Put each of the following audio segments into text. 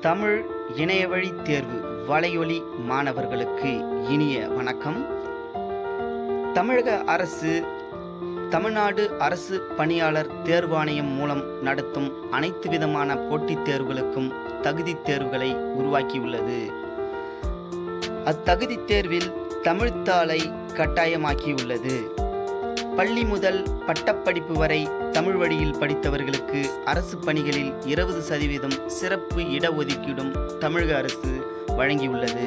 தமிழ் இணையவழி தேர்வு வலையொலி மாணவர்களுக்கு இனிய வணக்கம். தமிழக அரசு தமிழ்நாடு அரசு பணியாளர் தேர்வாணையம் மூலம் நடத்தும் அனைத்து விதமான போட்டித் தேர்வுகளுக்கும் தகுதித் தேர்வுகளை உருவாக்கியுள்ளது. அத்தகுதித் தேர்வில் தமிழ்த்தாளை கட்டாயமாக்கியுள்ளது. பள்ளி முதல் பட்டப்படிப்பு வரை தமிழ் வழியில் படித்தவர்களுக்கு அரசு பணிகளில் இருபது சதவீதம் சிறப்பு இடஒதுக்கீடும் தமிழக அரசு வழங்கியுள்ளது.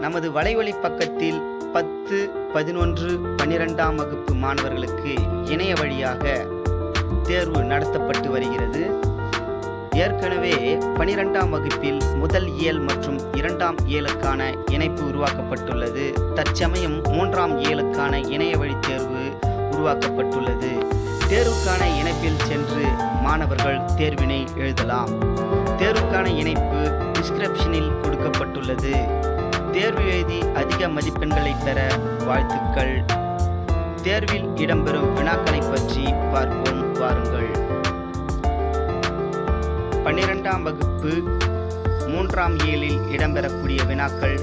நமது வலைவழி பக்கத்தில் பத்து பதினொன்று பன்னிரெண்டாம் வகுப்பு மாணவர்களுக்கு இணைய வழியாக தேர்வு நடத்தப்பட்டு வருகிறது. ஏற்கனவே பனிரெண்டாம் வகுப்பில் முதல் இயல் மற்றும் இரண்டாம் இயலுக்கான இணைப்பு உருவாக்கப்பட்டுள்ளது. தற்சமயம் மூன்றாம் இயலுக்கான இணைய வழி தேர்வு உருவாக்கப்பட்டுள்ளது. தேர்வுக்கான இணைப்பில் சென்று மாணவர்கள் தேர்வினை எழுதலாம். தேர்வுக்கான இணைப்பு டிஸ்கிரிப்ஷனில் கொடுக்கப்பட்டுள்ளது. தேர்வு எழுதி அதிக மதிப்பெண்களை பெற வாழ்த்துக்கள். தேர்வில் இடம்பெறும் வினாக்களை பற்றி பார்ப்போம். வாருங்கள். பன்னிரெண்டாம் வகுப்பு மூன்றாம் இயலில் இடம்பெறக்கூடிய வினாக்கள்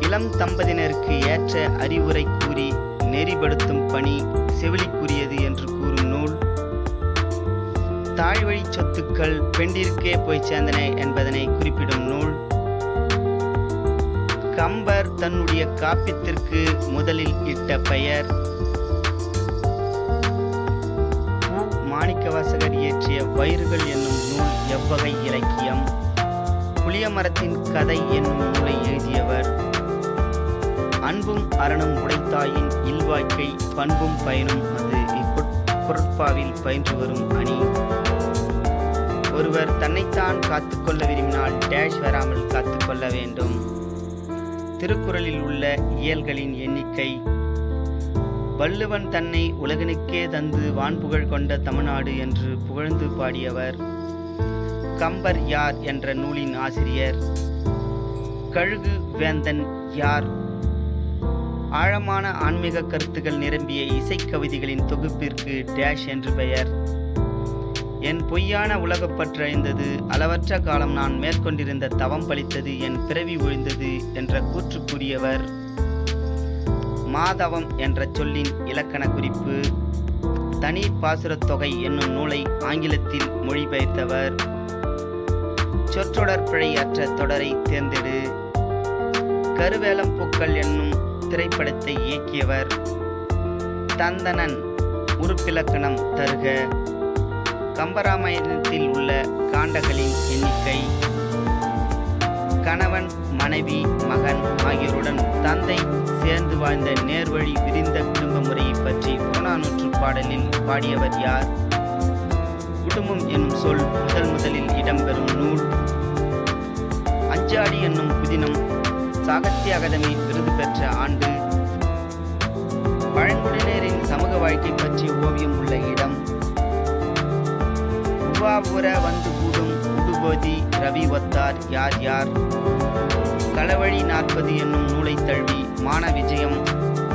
இளம் தம்பதியினருக்கு ஏற்ற அறிவுரை கூறி நெறிப்படுத்தும் பணி செவிலிக்குரியது என்று கூறும் நூல். தாழ்வழி சொத்துக்கள் பெண்டிற்கே போய் சேர்ந்தன என்பதனை குறிப்பிடும் நூல். கம்பர் தன்னுடைய காப்பியத்திற்கு முதலில் இட்ட பெயர். மாணிக்கவாசகர் இயற்றிய வயிறுகள் என் வகை இலக்கியம். புளியமரத்தின் கதை என்னும் நூலை எழுதியவர். அன்பும் அரணும் உடைத்தாயின் இல்வாழ்க்கை பண்பும் பயனும் அது. இக்குறட்பாவில் பயின்று வரும் அணி. ஒருவர் தன்னைத்தான் காத்துக்கொள்ள விரும்பினால் டேஷ் வராமல் காத்துக்கொள்ள வேண்டும். திருக்குறளில் உள்ள இயல்களின் எண்ணிக்கை. வள்ளுவன் தன்னை உலகனுக்கே தந்து வான்புகழ் கொண்ட தமிழ்நாடு என்று புகழ்ந்து பாடியவர். கம்பர் யார் என்ற நூலின் ஆசிரியர். கழுகு வேந்தன் யார்? ஆழமான ஆன்மீக கருத்துக்கள் நிரம்பிய இசைக்கவிதைகளின் தொகுப்பிற்கு டேஷ் என்று பெயர். என் பொய்யான உலகப்பற்றழிந்தது அளவற்ற காலம் நான் மேற்கொண்டிருந்த தவம் பழித்தது என் பிறவி ஒழிந்தது என்ற கூற்று கூறியவர் மாதவம் என்ற சொல்லின் இலக்கண குறிப்பு. தனி பாசுரத் தொகை என்னும் நூலை ஆங்கிலத்தில் மொழிபெயர்த்தவர். சொற்றொடர் பிழையற்ற தொடரை தேர்ந்தெடு. கருவேலம் பூக்கள் என்னும் திரைப்படத்தை இயக்கியவர் தந்தனன் உறுப்பிலக்கணம் தருக. கம்பராமாயணத்தில் உள்ள காண்டங்களின் எண்ணிக்கை. கணவன் மனைவி மகன் ஆகியோருடன் தந்தை சேர்ந்து வாழ்ந்த நேர்வழி விரிந்த குடும்ப முறையை பற்றி புறநானூற்று பாடலில் பாடியவர் யார்? குடும்பம் என்னும் சொல் முதல் முதலில் இடம்பெறும் நூல் அஞ்சாடி என்னும் புதினம் சாகித்ய அகாதமி விருது பெற்ற ஆண்டு. பழங்குடியினரின் சமூக வாழ்க்கை பற்றி ஓவியம் உள்ள இடம். உவாபுர வந்து கூடும் உடுபதி ரவி ஒத்தார் யார் யார்? களவழி நாற்பது என்னும் நூலை தழுவி மான விஜயம்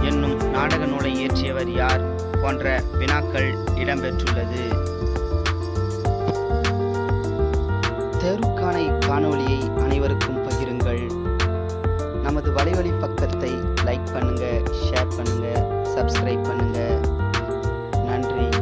என்னும் நாடக நூலை இயற்றியவர் யார்? போன்ற வினாக்கள் இடம்பெற்றுள்ளது காணொளியை அனைவருக்கும் பகிருங்கள். நமது வலைவழி பக்கத்தை லைக் பண்ணுங்கள் ஷேர் பண்ணுங்கள் சப்ஸ்கிரைப் பண்ணுங்கள் நன்றி.